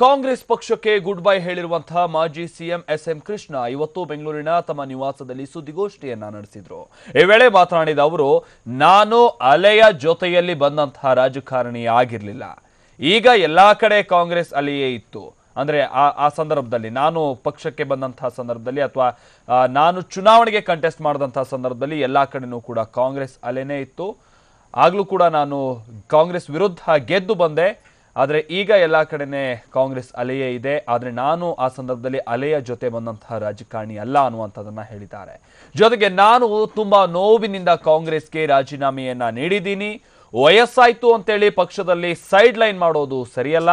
ಕಾಂಗ್ರೆಸ್ ಪಕ್ಷಕ್ಕೆ good bye ಹೇಳಿರುವಂತಹ ಮಾಜಿ CM S M Krishna ಇವತ್ತು ಬೆಂಗಳೂರಿನ ತಮ್ಮ ನಿವಾಸದಲ್ಲಿ ಸುದ್ದಿಗೋಷ್ಠಿಯನ್ನ ನಡೆಸಿದ್ರು. ಈ ವೇಳೆ ಮಾತನಾಡಿದ ಅವರು, ನಾನು ಅಲೆಯ ಜೊತೆಯಲ್ಲಿ ಬಂದಂತಹ ರಾಜಕಾರಣಿ ಆಗಿರಲಿಲ್ಲ. ಈಗ ಎಲ್ಲಾ ಕಡೆ ಕಾಂಗ್ರೆಸ್ ಅಲೆಯೇ ಇತ್ತು. ಅಂದ್ರೆ ಆ ಆ ಸಂದರ್ಭದಲ್ಲಿ ನಾನು ಪಕ್ಷಕ್ಕೆ ಬಂದಂತಹ ಸಂದರ್ಭದಲ್ಲಿ ಅಥವಾ ನಾನು ಚುನಾವಣೆಗೆ ಕಂಟೆಸ್ಟ್ ಮಾಡಿದಂತಹ ಸಂದರ್ಭದಲ್ಲಿ ಎಲ್ಲಾ ಕಡೆನೂ ಕೂಡ ಕಾಂಗ್ರೆಸ್ ಅಲೆನೇ ಇತ್ತು. ಆಗ್ಲೂ ಕೂಡ ನಾನು ಕಾಂಗ್ರೆಸ್ ವಿರುದ್ಧ ಗೆದ್ದು ಬಂದೆ. ಆದರೆ ಈಗ ಎಲ್ಲ ಕಡೆನೇ ಕಾಂಗ್ರೆಸ್ ಅಲೆಯೇ ಇದೆ. ಆದರೆ ನಾನು ಆ ಸಂದರ್ಭದಲ್ಲಿ ಅಲೆಯ ಜೊತೆ ಬಂದಂತಹ ರಾಜಕಾರಣಿ ಅಲ್ಲ ಅನ್ನುವಂಥದ್ದನ್ನು ಹೇಳಿದ್ದಾರೆ. ಜೊತೆಗೆ ನಾನು ತುಂಬಾ ನೋವಿನಿಂದ ಕಾಂಗ್ರೆಸ್ಗೆ ರಾಜೀನಾಮೆಯನ್ನ ನೀಡಿದ್ದೀನಿ. ವಯಸ್ಸಾಯ್ತು ಅಂತೇಳಿ ಪಕ್ಷದಲ್ಲಿ ಸೈಡ್ ಲೈನ್ ಮಾಡೋದು ಸರಿಯಲ್ಲ.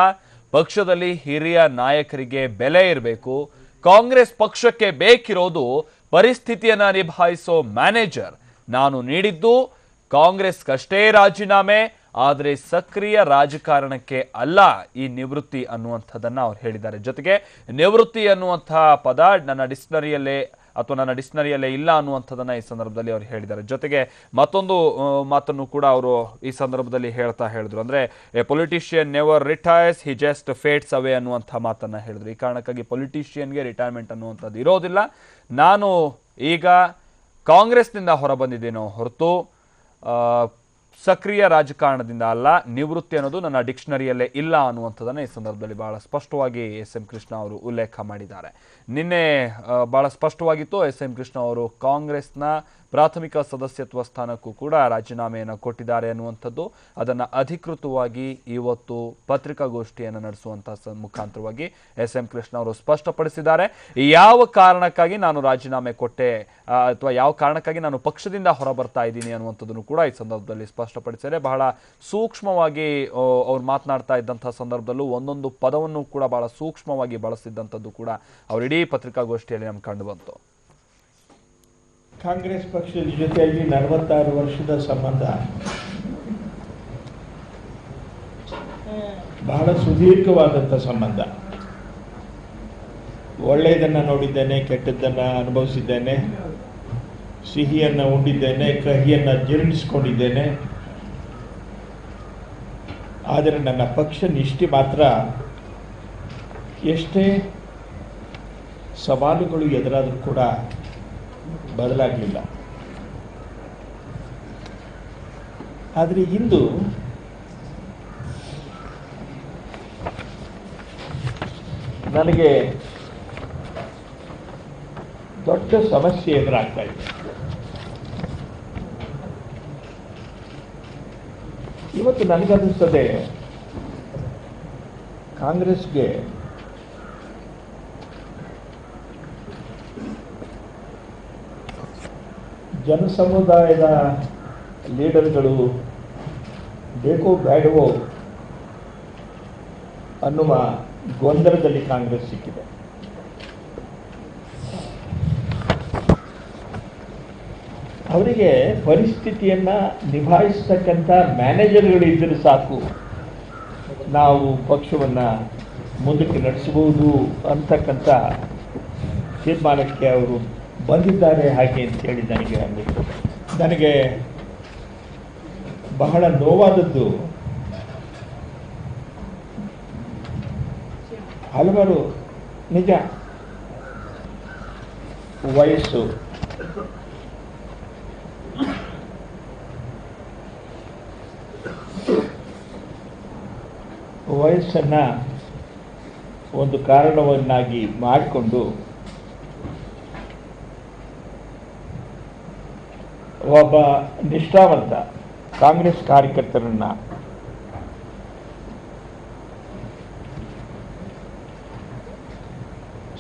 ಪಕ್ಷದಲ್ಲಿ ಹಿರಿಯ ನಾಯಕರಿಗೆ ಬೆಲೆ ಇರಬೇಕು. ಕಾಂಗ್ರೆಸ್ ಪಕ್ಷಕ್ಕೆ ಬೇಕಿರೋದು ಪರಿಸ್ಥಿತಿಯನ್ನ ನಿಭಾಯಿಸೋ ಮ್ಯಾನೇಜರ್ ನಾನು ನೀಡಿದ್ದು. ಕಾಂಗ್ರೆಸ್ಗಷ್ಟೇ ರಾಜೀನಾಮೆ. ಆದರೆ ಸಕ್ರಿಯ ರಾಜಕಾರಣಕ್ಕೆ ಅಲ್ಲ ಈ ನಿವೃತ್ತಿ ಅನ್ನುವಂಥದ್ದನ್ನು ಅವ್ರು ಹೇಳಿದ್ದಾರೆ. ಜೊತೆಗೆ ನಿವೃತ್ತಿ ಅನ್ನುವಂತಹ ಪದ ನನ್ನ ಡಿಕ್ಷನರಿಯಲ್ಲೇ ಅಥವಾ ನನ್ನ ಡಿಕ್ಷನರಿಯಲ್ಲೇ ಇಲ್ಲ ಅನ್ನುವಂಥದ್ದನ್ನ ಈ ಸಂದರ್ಭದಲ್ಲಿ ಅವ್ರು ಹೇಳಿದ್ದಾರೆ. ಜೊತೆಗೆ ಮತ್ತೊಂದು ಮಾತನ್ನು ಕೂಡ ಅವರು ಈ ಸಂದರ್ಭದಲ್ಲಿ ಹೇಳ್ತಾ ಹೇಳಿದ್ರು. ಅಂದ್ರೆ a politician never retires he just fades away ಅನ್ನುವಂಥ ಮಾತನ್ನ ಹೇಳಿದ್ರು. ಈ ಕಾರಣಕ್ಕಾಗಿ ಪೊಲಿಟಿಷಿಯನ್ಗೆ ರಿಟೈರ್ಮೆಂಟ್ ಅನ್ನುವಂಥದ್ದು ಇರೋದಿಲ್ಲ. ನಾನು ಈಗ ಕಾಂಗ್ರೆಸ್ನಿಂದ ಹೊರಬಂದಿದ್ದೇನೋ ಹೊರತು ಸಕ್ರಿಯ ರಾಜಕಾರಣದಿಂದ ಅಲ್ಲ, ನಿವೃತ್ತಿ ಅನ್ನೋದು ನನ್ನ ಡಿಕ್ಷನರಿಯಲ್ಲೇ ಇಲ್ಲ ಅನ್ನುವಂಥದ್ದನ್ನು ಈ ಸಂದರ್ಭದಲ್ಲಿ ಬಹಳ ಸ್ಪಷ್ಟವಾಗಿ ಎಸ್ ಎಂ ಕೃಷ್ಣ ಅವರು ಉಲ್ಲೇಖ ಮಾಡಿದ್ದಾರೆ. ನಿನ್ನೆ ಬಹಳ ಸ್ಪಷ್ಟವಾಗಿತ್ತು ಎಸ್ ಎಂ ಕೃಷ್ಣ ಅವರು ಕಾಂಗ್ರೆಸ್ನ ಪ್ರಾಥಮಿಕ ಸದಸ್ಯತ್ವ ಸ್ಥಾನಕ್ಕೂ ಕೂಡ ರಾಜೀನಾಮೆಯನ್ನು ಕೊಟ್ಟಿದ್ದಾರೆ ಅನ್ನುವಂಥದ್ದು, ಅದನ್ನು ಅಧಿಕೃತವಾಗಿ ಇವತ್ತು ಪತ್ರಿಕಾಗೋಷ್ಠಿಯನ್ನು ನಡೆಸುವಂಥ ಮುಖಾಂತರವಾಗಿ ಎಸ್ ಎಂ ಕೃಷ್ಣ ಅವರು ಸ್ಪಷ್ಟಪಡಿಸಿದ್ದಾರೆ. ಯಾವ ಕಾರಣಕ್ಕಾಗಿ ನಾನು ರಾಜೀನಾಮೆ ಕೊಟ್ಟೆ ಅಥವಾ ಯಾವ ಕಾರಣಕ್ಕಾಗಿ ನಾನು ಪಕ್ಷದಿಂದ ಹೊರಬರ್ತಾ ಇದ್ದೀನಿ ಅನ್ನುವಂಥದ್ದನ್ನು ಕೂಡ ಈ ಸಂದರ್ಭದಲ್ಲಿ ಸ್ಪಷ್ಟಪಡಿಸಿದರೆ, ಬಹಳ ಸೂಕ್ಷ್ಮವಾಗಿ ಅವ್ರು ಮಾತನಾಡ್ತಾ ಇದ್ದಂಥ ಸಂದರ್ಭದಲ್ಲೂ ಒಂದೊಂದು ಪದವನ್ನು ಕೂಡ ಬಹಳ ಸೂಕ್ಷ್ಮವಾಗಿ ಬಳಸಿದ್ದಂಥದ್ದು ಕೂಡ ಅವರಿಡೀ ಪತ್ರಿಕಾಗೋಷ್ಠಿಯಲ್ಲಿ ನಮ್ಗೆ ಕಂಡು ಬಂತು. ಕಾಂಗ್ರೆಸ್ ಪಕ್ಷದ ಜೊತೆಯಲ್ಲಿ ನಲವತ್ತಾರು ವರ್ಷದ ಸಂಬಂಧ. ಬಹಳ ಸುದೀರ್ಘವಾದಂಥ ಸಂಬಂಧ. ಒಳ್ಳೆಯದನ್ನು ನೋಡಿದ್ದೇನೆ, ಕೆಟ್ಟದ್ದನ್ನು ಅನುಭವಿಸಿದ್ದೇನೆ, ಸಿಹಿಯನ್ನು ಉಂಡಿದ್ದೇನೆ, ಕಹಿಯನ್ನು ಜೀರ್ಣಿಸ್ಕೊಂಡಿದ್ದೇನೆ. ಆದರೆ ನನ್ನ ಪಕ್ಷ ನಿಷ್ಠೆ ಮಾತ್ರ ಎಷ್ಟೇ ಸವಾಲುಗಳು ಎದುರಾದರೂ ಕೂಡ ಬದಲಾಗಲಿಲ್ಲ. ಆದರೆ ಇಂದು ನನಗೆ ದೊಡ್ಡ ಸಮಸ್ಯೆ ಎದುರಾಗ್ತಾ ಇದೆ. ಇವತ್ತು ನನಗನ್ನಿಸ್ತದೆ ಕಾಂಗ್ರೆಸ್ಗೆ ಜನಸಮುದಾಯದ ಲೀಡರ್ಗಳು ಬೇಕೋ ಬೇಡವೋ ಅನ್ನುವ ಗೊಂದಲದಲ್ಲಿ ಕಾಂಗ್ರೆಸ್ ಸಿಕ್ಕಿದೆ. ಅವರಿಗೆ ಪರಿಸ್ಥಿತಿಯನ್ನ ನಿಭಾಯಿಸ್ತಕ್ಕಂಥ ಮ್ಯಾನೇಜರ್ಗಳು ಇದ್ದರೆ ಸಾಕು. ನಾವು ಪಕ್ಷವನ್ನ ಮುಂದಕ್ಕೆ ನಡೆಸಬಹುದು ಅಂತಕ್ಕಂಥ ತೀರ್ಮಾನಕ್ಕೆ ಅವರು ಬಂದಿದ್ದಾರೆ ಹಾಗೆ ಅಂತ ಹೇಳಿ ನನಗೆ ಅಂದಿತ್ತು ನನಗೆ ಬಹಳ ನೋವಾದದ್ದು ಹಲವಾರು ನಿಜ ವಯಸ್ಸು. ವಯಸ್ಸನ್ನು ಒಂದು ಕಾರಣವನ್ನಾಗಿ ಮಾಡಿಕೊಂಡು ಒಬ್ಬ ನಿಷ್ಠಾವಂತ ಕಾಂಗ್ರೆಸ್ ಕಾರ್ಯಕರ್ತರನ್ನ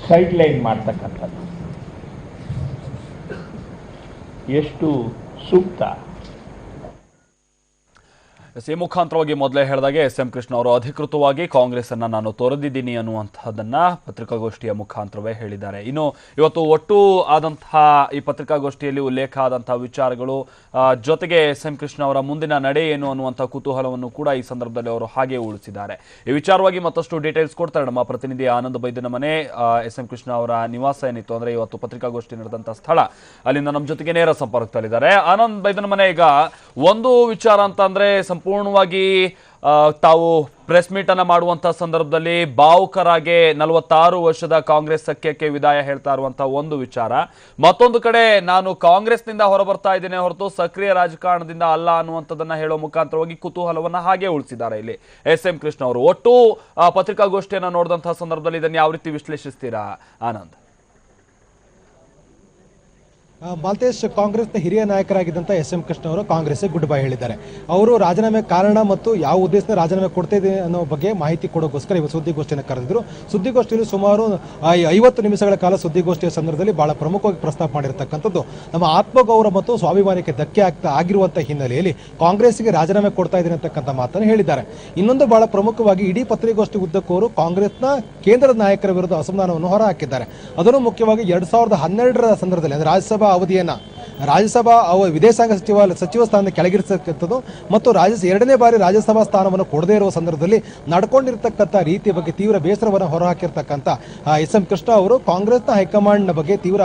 ಸೈಡ್ ಲೈನ್ ಮಾಡ್ತಕ್ಕಂಥದ್ದು. ಎಷ್ಟು ಸೂಕ್ತ ಎಸ್ ಮುಖಾಂತರವಾಗಿ ಮೊದಲೇ ಹೇಳಿದಾಗೆ ಎಸ್ ಎಂ ಕೃಷ್ಣ ಅವರು ಅಧಿಕೃತವಾಗಿ ಕಾಂಗ್ರೆಸ್ ಅನ್ನ ನಾನು ತೊರೆದಿದ್ದೀನಿ ಅನ್ನುವಂತಹದನ್ನ ಪತ್ರಿಕಾಗೋಷ್ಠಿಯ ಮುಖಾಂತರವೇ ಹೇಳಿದ್ದಾರೆ. ಇನ್ನು ಇವತ್ತು ಒಟ್ಟು ಆದಂತಹ ಈ ಪತ್ರಿಕಾಗೋಷ್ಠಿಯಲ್ಲಿ ಉಲ್ಲೇಖ ಆದಂತಹ ವಿಚಾರಗಳು ಜೊತೆಗೆ ಎಸ್ ಎಂ ಕೃಷ್ಣ ಅವರ ಮುಂದಿನ ನಡೆ ಏನು ಅನ್ನುವಂತಹ ಕುತೂಹಲವನ್ನು ಕೂಡ ಈ ಸಂದರ್ಭದಲ್ಲಿ ಅವರು ಹಾಗೆ ಉಳಿಸಿದ್ದಾರೆ. ಈ ವಿಚಾರವಾಗಿ ಮತ್ತಷ್ಟು ಡೀಟೇಲ್ಸ್ ಕೊಡ್ತಾರೆ ನಮ್ಮ ಪ್ರತಿನಿಧಿ ಆನಂದ್ ಬೈದಿನ ಮನೆ ಎಸ್ ಎಂ ಕೃಷ್ಣ ಅವರ ನಿವಾಸ ಏನಿತ್ತು ಅಂದ್ರೆ ಇವತ್ತು ಪತ್ರಿಕಾಗೋಷ್ಠಿ ನಡೆದಂತಹ ಸ್ಥಳ. ಅಲ್ಲಿಂದ ನಮ್ಮ ಜೊತೆಗೆ ನೇರ ಸಂಪರ್ಕದಲ್ಲಿದ್ದಾರೆ. ಆನಂದ್ ಬೈದನ ಮನೆ ಈಗ ಒಂದು ವಿಚಾರ ಅಂತ ಅಂದ್ರೆ ಸಂಪೂರ್ಣವಾಗಿ ತಾವು ಪ್ರೆಸ್ ಮೀಟ್ ಅನ್ನ ಮಾಡುವಂತ ಸಂದರ್ಭದಲ್ಲಿ ಭಾವುಕರಾಗೆ ನಲವತ್ತಾರು ವರ್ಷದ ಕಾಂಗ್ರೆಸ್ ಸಖ್ಯಕ್ಕೆ ವಿದಾಯ ಹೇಳ್ತಾ ಇರುವಂತ ಒಂದು ವಿಚಾರ. ಮತ್ತೊಂದು ಕಡೆ ನಾನು ಕಾಂಗ್ರೆಸ್ನಿಂದ ಹೊರಬರ್ತಾ ಇದ್ದೇನೆ ಹೊರತು ಸಕ್ರಿಯ ರಾಜಕಾರಣದಿಂದ ಅಲ್ಲ ಅನ್ನುವಂಥದ್ದನ್ನ ಹೇಳೋ ಮುಖಾಂತರವಾಗಿ ಕುತೂಹಲವನ್ನ ಹಾಗೆ ಉಳಿಸಿದ್ದಾರೆ ಇಲ್ಲಿ. ಎಸ್ ಎಂ ಕೃಷ್ಣ ಅವರು, ಒಟ್ಟು ಪತ್ರಿಕಾಗೋಷ್ಠಿಯನ್ನ ನೋಡಿದಂತಹ ಸಂದರ್ಭದಲ್ಲಿ ಇದನ್ನು ಯಾವ ರೀತಿ ವಿಶ್ಲೇಷಿಸ್ತೀರಾ, ಆನಂದ್? ಮಾಲ್ತೇಶ್ ಕಾಂಗ್ರೆಸ್ನ ಹಿರಿಯ ನಾಯಕರಾಗಿದ್ದಂಥ ಎಸ್ ಎಂ ಕೃಷ್ಣ ಅವರು ಕಾಂಗ್ರೆಸ್ಗೆ ಗುಡ್ ಬೈ ಹೇಳಿದ್ದಾರೆ. ಅವರು ರಾಜೀನಾಮೆ ಕಾರಣ ಮತ್ತು ಯಾವ ಉದ್ದೇಶದಿಂದ ರಾಜೀನಾಮೆ ಕೊಡ್ತಾ ಅನ್ನೋ ಬಗ್ಗೆ ಮಾಹಿತಿ ಕೊಡೋಕ್ಕೋಸ್ಕರ ಇವತ್ತು ಸುದ್ದಿಗೋಷ್ಠಿಯನ್ನು ಕರೆದಿದ್ರು. ಸುದ್ದಿಗೋಷ್ಠಿಯಲ್ಲಿ ಸುಮಾರು ಐವತ್ತು ನಿಮಿಷಗಳ ಕಾಲ ಸುದ್ದಿಗೋಷ್ಠಿಯ ಸಂದರ್ಭದಲ್ಲಿ ಬಹಳ ಪ್ರಮುಖವಾಗಿ ಪ್ರಸ್ತಾಪ ಮಾಡಿರ್ತಕ್ಕಂಥದ್ದು. ನಮ್ಮ ಆತ್ಮಗೌರವ ಮತ್ತು ಸ್ವಾಭಿಮಾನಕ್ಕೆ ಧಕ್ಕೆ ಆಗ್ತಾ ಆಗಿರುವಂಥ ಹಿನ್ನೆಲೆಯಲ್ಲಿ ಕಾಂಗ್ರೆಸ್ಗೆ ರಾಜೀನಾಮೆ ಕೊಡ್ತಾ ಇದ್ದೀನಿ ಅಂತಕ್ಕಂಥ ಮಾತನ್ನು ಹೇಳಿದ್ದಾರೆ. ಇನ್ನೊಂದು ಬಹಳ ಪ್ರಮುಖವಾಗಿ ಇಡೀ ಪತ್ರಿಕೋಷ್ಠಿ ಉದ್ದಕ್ಕೂ ಕಾಂಗ್ರೆಸ್ನ ಕೇಂದ್ರದ ನಾಯಕರ ವಿರುದ್ಧ ಅಸಮಾಧಾನವನ್ನು ಹೊರಹಾಕಿದ್ದಾರೆ. ಅದನ್ನು ಮುಖ್ಯವಾಗಿ ಎರಡು ಸಾವಿರದ ಹನ್ನೆರಡರ ಸಂದರ್ಭದಲ್ಲಿ, ಅಂದರೆ ರಾಜ್ಯಸಭಾ ಅವಧಿಯನ್ನ ರಾಜ್ಯಸಭಾ ಅವ ವಿದೇಶಾಂಗ ಸಚಿವ ಸಚಿವ ಸ್ಥಾನದ ಕೆಳಗಿರಿಸತಕ್ಕಂಥದ್ದು ಮತ್ತು ರಾಜ್ಯ ಎರಡನೇ ಬಾರಿ ರಾಜ್ಯಸಭಾ ಸ್ಥಾನವನ್ನು ಕೊಡದೇ ಇರುವ ಸಂದರ್ಭದಲ್ಲಿ ನಡ್ಕೊಂಡಿರ್ತಕ್ಕಂಥ ರೀತಿಯ ಬಗ್ಗೆ ತೀವ್ರ ಬೇಸರವನ್ನು ಹೊರಹಾಕಿರ್ತಕ್ಕಂಥ ಎಸ್ ಎಂ ಕೃಷ್ಣ ಅವರು ಕಾಂಗ್ರೆಸ್ನ ಹೈಕಮಾಂಡ್ನ ಬಗ್ಗೆ ತೀವ್ರ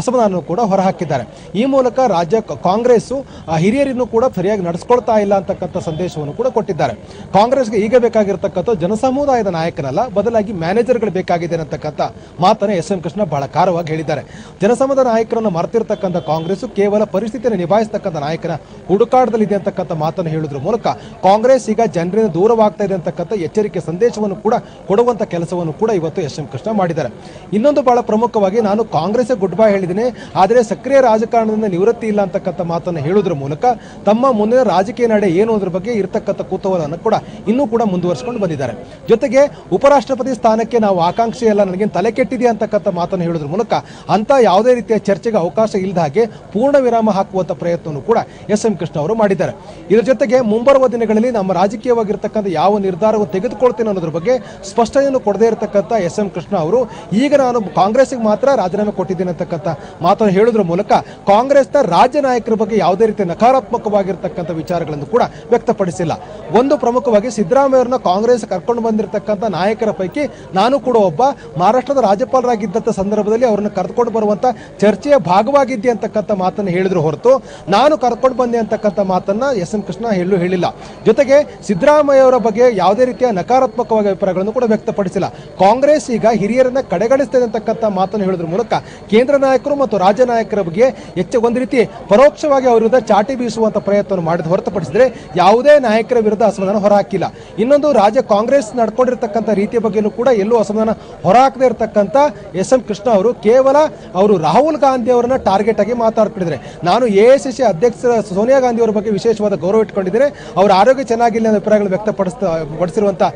ಅಸಮಾಧಾನವನ್ನು ಕೂಡ ಹೊರಹಾಕಿದ್ದಾರೆ. ಈ ಮೂಲಕ ರಾಜ್ಯ ಕಾಂಗ್ರೆಸ್ಸು ಹಿರಿಯರನ್ನು ಕೂಡ ಸರಿಯಾಗಿ ನಡೆಸ್ಕೊಳ್ತಾ ಇಲ್ಲ ಅಂತಕ್ಕಂಥ ಸಂದೇಶವನ್ನು ಕೂಡ ಕೊಟ್ಟಿದ್ದಾರೆ. ಕಾಂಗ್ರೆಸ್ಗೆ ಈಗ ಬೇಕಾಗಿರ್ತಕ್ಕಂಥ ಜನಸಮುದಾಯದ ನಾಯಕನಲ್ಲ, ಬದಲಾಗಿ ಮ್ಯಾನೇಜರ್ಗಳು ಬೇಕಾಗಿದೆ ಅಂತಕ್ಕಂಥ ಮಾತನ್ನು ಎಸ್ ಎಂ ಕೃಷ್ಣ ಬಹಳ ಖಾರವಾಗಿ ಹೇಳಿದ್ದಾರೆ. ಜನಸಮುದಾಯ ನಾಯಕರನ್ನು ಮರೆತಿರ್ತಕ್ಕಂಥ ಕಾಂಗ್ರೆಸ್ ಕೇವಲ ಪರಿಸ್ಥಿತಿಯನ್ನು ನಿಭಾಯಿಸ್ತಕ್ಕಂಥ ನಾಯಕನ ಹುಡುಕಾಟದಲ್ಲಿದೆ ಅಂತಕ್ಕಂಥ ಮಾತನ್ನು ಹೇಳಿದ್ರ ಮೂಲಕ ಕಾಂಗ್ರೆಸ್ ಈಗ ಜನರಿಂದ ದೂರವಾಗ್ತಾ ಇದೆ ಅಂತಕ್ಕಂಥ ಎಚ್ಚರಿಕೆ ಸಂದೇಶವನ್ನು ಕೂಡ ಕೊಡುವಂತ ಕೆಲಸವನ್ನು ಕೂಡ ಇವತ್ತು ಎಸ್ ಎಂ ಕೃಷ್ಣ ಮಾಡಿದ್ದಾರೆ. ಇನ್ನೊಂದು ಬಹಳ ಪ್ರಮುಖವಾಗಿ ನಾನು ಕಾಂಗ್ರೆಸ್ ಗುಡ್ ಬೈ ಹೇಳಿದ್ದೀನಿ, ಆದರೆ ಸಕ್ರಿಯ ರಾಜಕಾರಣದಿಂದ ನಿವೃತ್ತಿ ಇಲ್ಲ ಅಂತಕ್ಕಂಥ ಮಾತನ್ನು ಹೇಳುವುದರ ಮೂಲಕ ತಮ್ಮ ಮುಂದಿನ ರಾಜಕೀಯ ನಡೆ ಏನು ಅದರ ಬಗ್ಗೆ ಇರತಕ್ಕಂಥ ಕುತೂಹಲವನ್ನು ಕೂಡ ಇನ್ನೂ ಕೂಡ ಮುಂದುವರಿಸಿಕೊಂಡು ಬಂದಿದ್ದಾರೆ. ಜೊತೆಗೆ ಉಪರಾಷ್ಟ್ರಪತಿ ಸ್ಥಾನಕ್ಕೆ ನಾವು ಆಕಾಂಕ್ಷೆ ಎಲ್ಲ ನನಗೆ ತಲೆ ಕೆಟ್ಟಿದೆ ಅಂತಕ್ಕಂಥ ಮಾತನ್ನು ಹೇಳೋದ್ರ ಮೂಲಕ ಅಂತ ಯಾವುದೇ ರೀತಿಯ ಚರ್ಚೆಗೆ ಇಲ್ಲದ ಹಾಗೆ ಪೂರ್ಣ ವಿರಾಮ ಹಾಕುವಂತ ಪ್ರಯತ್ನವನ್ನು ಕೂಡ ಎಸ್ ಎಂ ಕೃಷ್ಣ ಅವರು ಮಾಡಿದ್ದಾರೆ. ಇದರ ಜೊತೆಗೆ ಮುಂಬರುವ ದಿನಗಳಲ್ಲಿ ನಮ್ಮ ರಾಜಕೀಯವಾಗಿರ್ತಕ್ಕಂಥ ಯಾವ ನಿರ್ಧಾರವನ್ನು ತೆಗೆದುಕೊಳ್ತೇನೆ ಅನ್ನೋದ್ರ ಬಗ್ಗೆ ಸ್ಪಷ್ಟನೆಯನ್ನು ಕೊಡದೇ ಇರತಕ್ಕಂಥ ಎಸ್ ಎಂ ಕೃಷ್ಣ ಅವರು, ಈಗ ನಾನು ಕಾಂಗ್ರೆಸ್ಗೆ ಮಾತ್ರ ರಾಜೀನಾಮೆ ಕೊಟ್ಟಿದ್ದೇನೆ ಅಂತಕ್ಕಂಥ ಮಾತನ್ನು ಹೇಳೋದ್ರ ಮೂಲಕ ಕಾಂಗ್ರೆಸ್ನ ರಾಜ್ಯ ನಾಯಕರ ಬಗ್ಗೆ ಯಾವುದೇ ರೀತಿಯ ನಕಾರಾತ್ಮಕವಾಗಿರ್ತಕ್ಕಂಥ ವಿಚಾರಗಳನ್ನು ಕೂಡ ವ್ಯಕ್ತಪಡಿಸಿಲ್ಲ. ಒಂದು ಪ್ರಮುಖವಾಗಿ ಸಿದ್ದರಾಮಯ್ಯ ಅವರನ್ನ ಕಾಂಗ್ರೆಸ್ ಕರ್ಕೊಂಡು ಬಂದಿರತಕ್ಕಂಥ ನಾಯಕರ ಪೈಕಿ ನಾನು ಕೂಡ ಒಬ್ಬ ಮಹಾರಾಷ್ಟ್ರದ ರಾಜ್ಯಪಾಲರಾಗಿದ್ದಂಥ ಸಂದರ್ಭದಲ್ಲಿ ಅವರನ್ನು ಕರೆದುಕೊಂಡು ಬರುವಂತ ಚರ್ಚೆಯ ಭಾಗವಾಗಿದ್ದೆ ಅಂತಕ್ಕಂಥ ಮಾತನ್ನು ಹೇಳಿದ್ರು ಹೊರತು ನಾನು ಕರ್ಕೊಂಡು ಬಂದೆ ಅಂತಕ್ಕಂಥ ಮಾತನ್ನ ಎಸ್ ಎನ್ ಕೃಷ್ಣ ಎಲ್ಲೂ ಹೇಳಿಲ್ಲ. ಜೊತೆಗೆ ಸಿದ್ದರಾಮಯ್ಯ ಅವರ ಬಗ್ಗೆ ಯಾವುದೇ ರೀತಿಯ ನಕಾರಾತ್ಮಕವಾಗಿ ಅಭಿಪ್ರಾಯಗಳನ್ನು ಕೂಡ ವ್ಯಕ್ತಪಡಿಸಿಲ್ಲ. ಕಾಂಗ್ರೆಸ್ ಈಗ ಹಿರಿಯರನ್ನ ಕಡೆಗಣಿಸ್ತದೆ ಅಂತಕ್ಕಂಥ ಮಾತನ್ನು ಹೇಳಿದ್ರ ಮೂಲಕ ಕೇಂದ್ರ ನಾಯಕರು ಮತ್ತು ರಾಜ್ಯ ನಾಯಕರ ಬಗ್ಗೆ ಹೆಚ್ಚು ಒಂದು ರೀತಿ ಪರೋಕ್ಷವಾಗಿ ಅವರ ವಿರುದ್ಧ ಚಾಟಿ ಬೀಸುವಂತ ಪ್ರಯತ್ನವನ್ನು ಮಾಡಿದ ಹೊರತುಪಡಿಸಿದ್ರೆ ಯಾವುದೇ ನಾಯಕರ ವಿರುದ್ಧ ಅಸಮಾಧಾನ ಹೊರಹಾಕಿಲ್ಲ. ಇನ್ನೊಂದು ರಾಜ್ಯ ಕಾಂಗ್ರೆಸ್ ನಡ್ಕೊಂಡಿರ್ತಕ್ಕಂಥ ರೀತಿಯ ಬಗ್ಗೆಯೂ ಕೂಡ ಎಲ್ಲೂ ಅಸಮಾಧಾನ ಹೊರಹಾಕದೇ ಇರತಕ್ಕಂಥ ಎಸ್ ಎಂ ಕೃಷ್ಣ ಅವರು ಕೇವಲ ಅವರು ರಾಹುಲ್ ಗಾಂಧಿ ಅವರನ್ನ ಟಾರ್ಗೆಟ್ ಆಗಿ ಮಾತಾಡ್ತಿದ್ದಾರೆ ನಾನು ಎ ಸಿ ಅಧ್ಯಕ್ಷ ಸೋನಿಯಾ ಗಾಂಧಿ ಅವರ ಬಗ್ಗೆ ವಿಶೇಷವಾದ ಗೌರವ ಇಟ್ಕೊಂಡಿದ್ದೇನೆ. ಅವರ ಆರೋಗ್ಯ ಚೆನ್ನಾಗಿಲ್ಲ ಅನ್ನೋ ಅಭಿಪ್ರಾಯಗಳು ವ್ಯಕ್ತಪಡಿಸ್ತಾ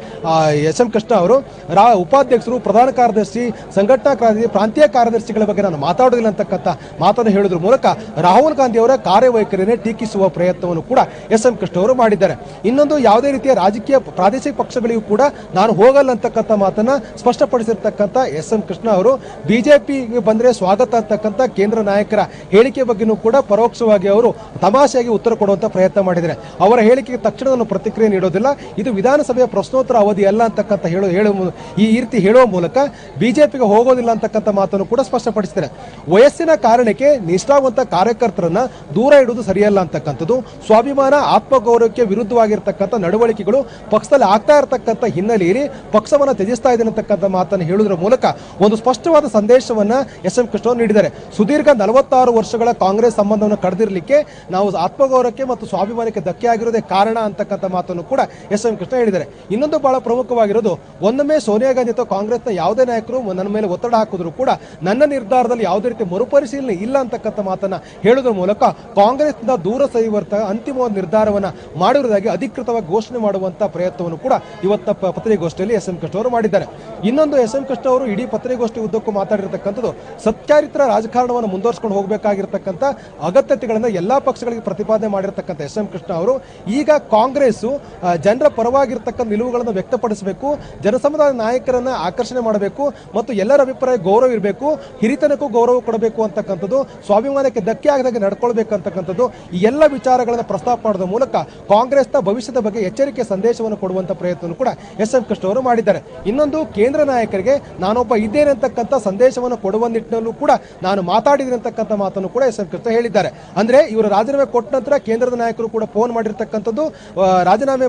ಎಸ್ ಎಂ ಕೃಷ್ಣ ಅವರು, ರಾ, ಉಪಾಧ್ಯಕ್ಷರು, ಪ್ರಧಾನ ಕಾರ್ಯದರ್ಶಿ ಸಂಘಟನಾ ಕಾರ್ಯದರ್ಶಿ ಪ್ರಾಂತೀಯ ಕಾರ್ಯದರ್ಶಿಗಳ ಬಗ್ಗೆ ನಾನು ಮಾತಾಡೋದಿಲ್ಲ ಅಂತಕ್ಕಂಥ ಮಾತನ್ನು ಹೇಳೋದ್ರ ಮೂಲಕ ರಾಹುಲ್ ಗಾಂಧಿ ಅವರ ಕಾರ್ಯವೈಖರಿಯನ್ನೇ ಟೀಕಿಸುವ ಪ್ರಯತ್ನವನ್ನು ಕೂಡ ಎಸ್ ಎಂ ಕೃಷ್ಣ ಅವರು ಮಾಡಿದ್ದಾರೆ. ಇನ್ನೊಂದು ಯಾವುದೇ ರೀತಿಯ ರಾಜಕೀಯ ಪ್ರಾದೇಶಿಕ ಪಕ್ಷಗಳಿಗೂ ಕೂಡ ನಾನು ಹೋಗಲ್ಲ ಅಂತಕ್ಕಂಥ ಮಾತನ್ನು ಸ್ಪಷ್ಟಪಡಿಸಿರ್ತಕ್ಕಂಥ ಎಸ್ ಎಂ ಕೃಷ್ಣ ಅವರು ಬಿಜೆಪಿಗೆ ಬಂದ್ರೆ ಸ್ವಾಗತ ಅಂತಕ್ಕಂಥ ಕೇಂದ್ರ ನಾಯಕರ ಹೇಳಿಕೆ ಬಗ್ಗೆನೂ ಕೂಡ ಪರೋಕ್ಷವಾಗಿ ಅವರು ತಮಾಷೆಯಾಗಿ ಉತ್ತರ ಕೊಡುವಂತ ಪ್ರಯತ್ನ ಮಾಡಿದ್ದಾರೆ. ಅವರ ಹೇಳಿಕೆಗೆ ತಕ್ಷಣ ಪ್ರತಿಕ್ರಿಯೆ ನೀಡೋದಿಲ್ಲ. ಇದು ವಿಧಾನಸಭೆಯ ಪ್ರಶ್ನೋತ್ತರ ಅವಧಿ ಅಲ್ಲ ಅಂತಕ್ಕಂಥ ಹೇಳೋ ಹೇಳುವ ಈ ರೀತಿ ಹೇಳುವ ಮೂಲಕ ಬಿಜೆಪಿಗೆ ಹೋಗೋದಿಲ್ಲ ಅಂತಕ್ಕಂಥ ಮಾತನ್ನು ಕೂಡ ಸ್ಪಷ್ಟಪಡಿಸಿದ್ದಾರೆ. ವಯಸ್ಸಿನ ಕಾರಣಕ್ಕೆ ನಿಷ್ಠಾವಂತ ಕಾರ್ಯಕರ್ತರನ್ನ ದೂರ ಇಡುವುದು ಸರಿಯಲ್ಲ ಅಂತಕ್ಕಂಥದ್ದು. ಸ್ವಾಭಿಮಾನ, ಆತ್ಮಗೌರವಕ್ಕೆ ವಿರುದ್ಧವಾಗಿರ್ತಕ್ಕಂಥ ನಡವಳಿಕೆಗಳು ಪಕ್ಷದಲ್ಲಿ ಆಗ್ತಾ ಇರತಕ್ಕಂಥ ಹಿನ್ನೆಲೆಯಲ್ಲಿ ಪಕ್ಷವನ್ನ ತ್ಯಜಿಸ್ತಾ ಇದೆ ಅಂತಕ್ಕಂಥ ಮಾತನ್ನು ಹೇಳುವುದರ ಮೂಲಕ ಒಂದು ಸ್ಪಷ್ಟವಾದ ಸಂದೇಶವನ್ನ ಎಸ್ ಎಂ ಕೃಷ್ಣ ನೀಡಿದ್ದಾರೆ. ಸುದೀರ್ಘ ನಲವತ್ತಾರು ವರ್ಷಗಳ ಕಾಂಗ್ರೆಸ್ ಸಂಬಂಧವನ್ನು ಕಳೆದಿರಲಿಕ್ಕೆ ನಾವು ಆತ್ಮಗೌರವಕ್ಕೆ ಮತ್ತು ಸ್ವಾಭಿಮಾನಕ್ಕೆ ಧಕ್ಕೆ ಆಗಿರೋದೇ ಕಾರಣ ಅಂತಕ್ಕಂಥ ಮಾತನ್ನು ಕೂಡ ಎಸ್ ಎಂ ಕೃಷ್ಣ ಹೇಳಿದ್ದಾರೆ. ಇನ್ನೊಂದು ಬಹಳ ಪ್ರಮುಖವಾಗಿರೋದು, ಒಂದೊಮ್ಮೆ ಸೋನಿಯಾ ಗಾಂಧಿ ಅಥವಾ ಕಾಂಗ್ರೆಸ್ನ ಯಾವುದೇ ನಾಯಕರು ನನ್ನ ಮೇಲೆ ಒತ್ತಡ ಹಾಕಿದ್ರು ಕೂಡ ನನ್ನ ನಿರ್ಧಾರದಲ್ಲಿ ಯಾವುದೇ ರೀತಿ ಮರುಪರಿಶೀಲನೆ ಇಲ್ಲ ಅಂತಕ್ಕಂಥ ಮಾತನ್ನ ಹೇಳುವುದರ ಮೂಲಕ ಕಾಂಗ್ರೆಸ್ನ ದೂರ ಸೈವರ್ತ ಅಂತಿಮವಾದ ನಿರ್ಧಾರವನ್ನ ಮಾಡಿರುವುದಾಗಿ ಅಧಿಕೃತವಾಗಿ ಘೋಷಣೆ ಮಾಡುವಂಥ ಪ್ರಯತ್ನವನ್ನು ಕೂಡ ಇವತ್ತ ಪತ್ರಿಕಾಗೋಷ್ಠಿಯಲ್ಲಿ ಎಸ್ ಎಂ ಕೃಷ್ಣ ಅವರು ಮಾಡಿದ್ದಾರೆ. ಇನ್ನೊಂದು ಎಸ್ ಎಂ ಕೃಷ್ಣ ಅವರು ಇಡೀ ಪತ್ರಿಕಾಗೋಷ್ಠಿ ಉದ್ದಕ್ಕೂ ಮಾತಾಡಿರತಕ್ಕಂಥದ್ದು ಸತ್ಯಾರಿತ್ರ ರಾಜಕಾರಣವನ್ನು ಮುಂದುವರ್ಸ್ಕೊಂಡು ಹೋಗಬೇಕಾಗಿರ್ತಕ್ಕಂಥ ಅಗತ್ಯತೆಗಳನ್ನ ಎಲ್ಲಾ ಪಕ್ಷಗಳಿಗೆ ಪ್ರತಿಪಾದನೆ ಮಾಡಿರ್ತಕ್ಕಂಥ ಎಸ್ ಎಂ ಕೃಷ್ಣ ಅವರು, ಈಗ ಕಾಂಗ್ರೆಸ್ ಜನರ ಪರವಾಗಿರ್ತಕ್ಕಂಥ ನಿಲುವುಗಳನ್ನು ವ್ಯಕ್ತಪಡಿಸಬೇಕು ಜನಸಮುದಾಯ ನಾಯಕರನ್ನ ಆಕರ್ಷಣೆ ಮಾಡಬೇಕು, ಮತ್ತು ಎಲ್ಲರ ಅಭಿಪ್ರಾಯ ಗೌರವ ಇರಬೇಕು, ಹಿರಿತನಕ್ಕೂ ಗೌರವ ಕೊಡಬೇಕು ಅಂತಕ್ಕಂಥದ್ದು, ಸ್ವಾಭಿಮಾನಕ್ಕೆ ಧಕ್ಕೆ ಆಗದಾಗೆ ನಡ್ಕೊಳ್ಬೇಕು ಅಂತಕ್ಕಂಥದ್ದು, ಈ ಎಲ್ಲ ವಿಚಾರಗಳನ್ನು ಪ್ರಸ್ತಾಪ ಮಾಡೋದ್ರ ಮೂಲಕ ಕಾಂಗ್ರೆಸ್ನ ಭವಿಷ್ಯದ ಬಗ್ಗೆ ಎಚ್ಚರಿಕೆ ಸಂದೇಶವನ್ನು ಕೊಡುವಂತ ಪ್ರಯತ್ನ ಕೂಡ ಎಸ್ ಎಂ ಕೃಷ್ಣ ಅವರು ಮಾಡಿದ್ದಾರೆ. ಇನ್ನೊಂದು ಕೇಂದ್ರ ನಾಯಕರಿಗೆ ನಾನೊಬ್ಬ ಇದ್ದೇನೆ ಅಂತಕ್ಕಂಥ ಸಂದೇಶವನ್ನು ಕೊಡುವ ನಿಟ್ಟಿನಲ್ಲೂ ಕೂಡ ನಾನು ಮಾತಾಡಿದ್ದೀನಿ ಅಂತಕ್ಕಂಥ ಮಾತನ್ನು ಕೂಡ ಎಸ್ ಎಂ ಕೃಷ್ಣ ಹೇಳಿದ್ದಾರೆ. ಅಂದ್ರೆ ಇವರು ರಾಜೀನಾಮೆ ಕೊಟ್ಟ ನಂತರ ಕೇಂದ್ರದ ನಾಯಕರು ಕೂಡ ಫೋನ್ ಮಾಡಿರ್ತಕ್ಕಂಥದ್ದು ರಾಜೀನಾಮೆ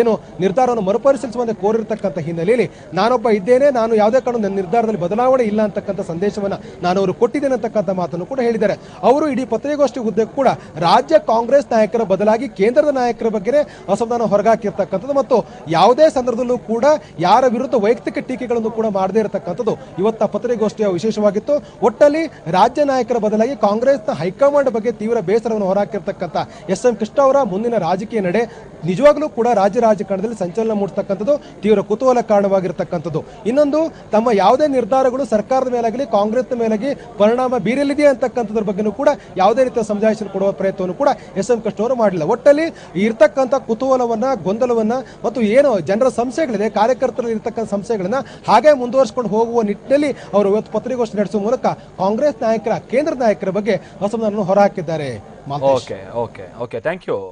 ಏನು ನಿರ್ಧಾರವನ್ನು ಮರುಪರಿಶೀಲಿಸುವಂತೆ ಕೋರಿರ್ತಕ್ಕಂಥ ಹಿನ್ನೆಲೆಯಲ್ಲಿ ನಾನೊಬ್ಬ ಇದ್ದೇನೆ, ನಾನು ಯಾವುದೇ ಕಾರಣ ನನ್ನ ನಿರ್ಧಾರದಲ್ಲಿ ಬದಲಾವಣೆ ಇಲ್ಲ ಅಂತಕ್ಕಂಥ ಸಂದೇಶವನ್ನ ನಾನು ಅವರು ಕೊಟ್ಟಿದ್ದೇನೆ ಅಂತಕ್ಕಂಥ ಮಾತನ್ನು ಕೂಡ ಹೇಳಿದ್ದಾರೆ. ಅವರು ಇಡೀ ಪತ್ರಿಕೋಷ್ಠಿ ಹುದ್ದೆ ಕೂಡ ರಾಜ್ಯ ಕಾಂಗ್ರೆಸ್ ನಾಯಕರ ಬದಲಾಗಿ ಕೇಂದ್ರದ ನಾಯಕರ ಬಗ್ಗೆ ಅಸಮಾಧಾನ ಹೊರಗಾಕಿರ್ತಕ್ಕಂಥದ್ದು ಮತ್ತು ಯಾವುದೇ ಸಂದರ್ಭದಲ್ಲೂ ಕೂಡ ಯಾರ ವಿರುದ್ಧ ವೈಯಕ್ತಿಕ ಟೀಕೆಗಳನ್ನು ಕೂಡ ಮಾಡದೇ ಇರತಕ್ಕಂಥದ್ದು ಇವತ್ತ ಪತ್ರಿಕೋಷ್ಠಿಯ ವಿಶೇಷವಾಗಿತ್ತು. ಒಟ್ಟಲ್ಲಿ ರಾಜ್ಯ ನಾಯಕರ ಬದಲಾಗಿ ಕಾಂಗ್ರೆಸ್ನ ಹೈಕಮಾಂಡ್ ಬಗ್ಗೆ ತೀವ್ರ ಬೇಸರವನ್ನು ಹೊರಹಾಕಿರ್ತಕ್ಕಂಥ ಎಸ್ ಎಂ ಕೃಷ್ಣ ಅವರ ಮುಂದಿನ ರಾಜಕೀಯ ನಡೆ ನಿಜವಾಗ್ಲೂ ಕೂಡ ರಾಜ್ಯ ರಾಜಕಾರಣದಲ್ಲಿ ಸಂಚಲನ ಮೂಡಿಸ್ತಕ್ಕಂಥದ್ದು, ತೀವ್ರ ಕುತೂಹಲ ಕಾರಣವಾಗಿರ್ತಕ್ಕಂಥದ್ದು. ಇನ್ನೊಂದು, ತಮ್ಮ ಯಾವುದೇ ನಿರ್ಧಾರಗಳು ಸರ್ಕಾರದ ಮೇಲಾಗಲಿ, ಕಾಂಗ್ರೆಸ್ನ ಮೇಲಾಗಿ ಪರಿಣಾಮ ಬೀರಲಿದೆ ಅಂತಕ್ಕಂಥದ್ರ ಬಗ್ಗೆನೂ ಕೂಡ ಯಾವುದೇ ರೀತಿಯ ಸಮಜಾಯಿಸಲು ಕೊಡುವ ಪ್ರಯತ್ನವನ್ನು ಕೂಡ ಎಸ್ ಎಂ ಕೃಷ್ಣ ಅವರು ಮಾಡಲಿಲ್ಲ. ಒಟ್ಟಲ್ಲಿ ಇರ್ತಕ್ಕಂಥ ಕುತೂಹಲವನ್ನ, ಗೊಂದಲವನ್ನ ಮತ್ತು ಏನು ಜನರ ಸಂಶಯಗಳಿದೆ, ಕಾರ್ಯಕರ್ತರಲ್ಲಿ ಇರ್ತಕ್ಕಂಥ ಸಂಶಯಗಳನ್ನ ಹಾಗೆ ಮುಂದುವರಿಸಿಕೊಂಡು ಹೋಗುವ ನಿಟ್ಟಿನಲ್ಲಿ ಅವರು ಇವತ್ತು ಪತ್ರಿಕೋಷ್ಠಿ ನಡೆಸುವ ಮೂಲಕ ಕಾಂಗ್ರೆಸ್ ನಾಯಕರ ಕೇಂದ್ರ ನಾಯಕರ ಬಗ್ಗೆ ಅಸಮಾಧಾನವನ್ನು ಹೊರಹಾಕಿದ್ದಾರೆ. Okay okay okay thank you